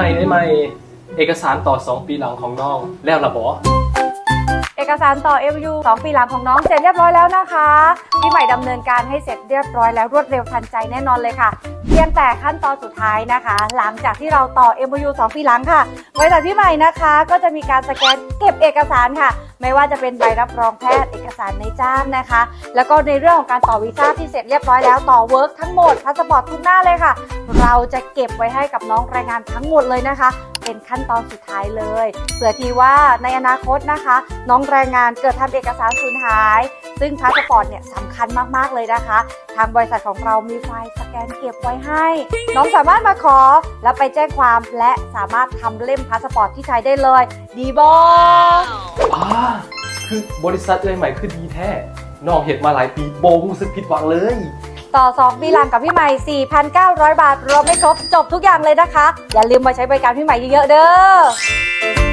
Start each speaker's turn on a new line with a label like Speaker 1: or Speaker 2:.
Speaker 1: ม่ได้ไหมเอกสารต่อ 2 ปีหลังของน้องแล้วละบอ
Speaker 2: เอกสารต่อ MU 2 ปีหลังของน้องเสร็จเรียบร้อยแล้วนะคะพี่ใหม่ดำเนินการให้เสร็จเรียบร้อยแล้วรวดเร็วทันใจแน่นอนเลยค่ะ เพียงแต่ขั้นตอนสุดท้ายนะคะ หลังจากที่เราต่อ MU 2 ปีหลังค่ะบริษัทพี่ใหม่นะคะ ก็จะมีการสแกนเก็บเอกสารค่ะ ไม่ว่าจะเป็นใบรับรองแพทย์เอกสารในจ้างนะคะ แล้วก็ในเรื่องของการต่อวีซ่าที่เสร็จเรียบร้อยแล้วต่อเวิร์กทั้งหมดพาสปอร์ตทุกหน้าเลยค่ะ เราจะเก็บไว้ให้กับน้องแรงงานทั้งหมดเลยนะคะ เป็นขั้นตอนสุดท้ายเลยเผื่อทีว่าในอนาคตนะคะ น้องแรงงานเกิดทำเอกสารสูญหาย ซึ่งพาสปอร์ตเนี่ยสำคัญมากๆเลยนะคะ ทางบริษัทของเรามีไฟล์สแกนเก็บไว้ให้ น้องสามารถมาขอแล้วไปแจ้งความและสามารถทำเล่มพาสปอร์ตที่ใช้ได้เลย ดีบอ
Speaker 1: อ่าคือบริษัทเอ้ยใหม่คือดีแท้น้องเห็ดมาหลายปีโบรู้สึกผิดหวังเลย
Speaker 2: ต่อ 2 ปีหลังกับพี่ใหม่ 4,900 บาทรวมไม่ครบจบทุกอย่างเลยนะคะ อย่าลืมมาใช้บริการพี่ใหม่เยอะๆเด้อ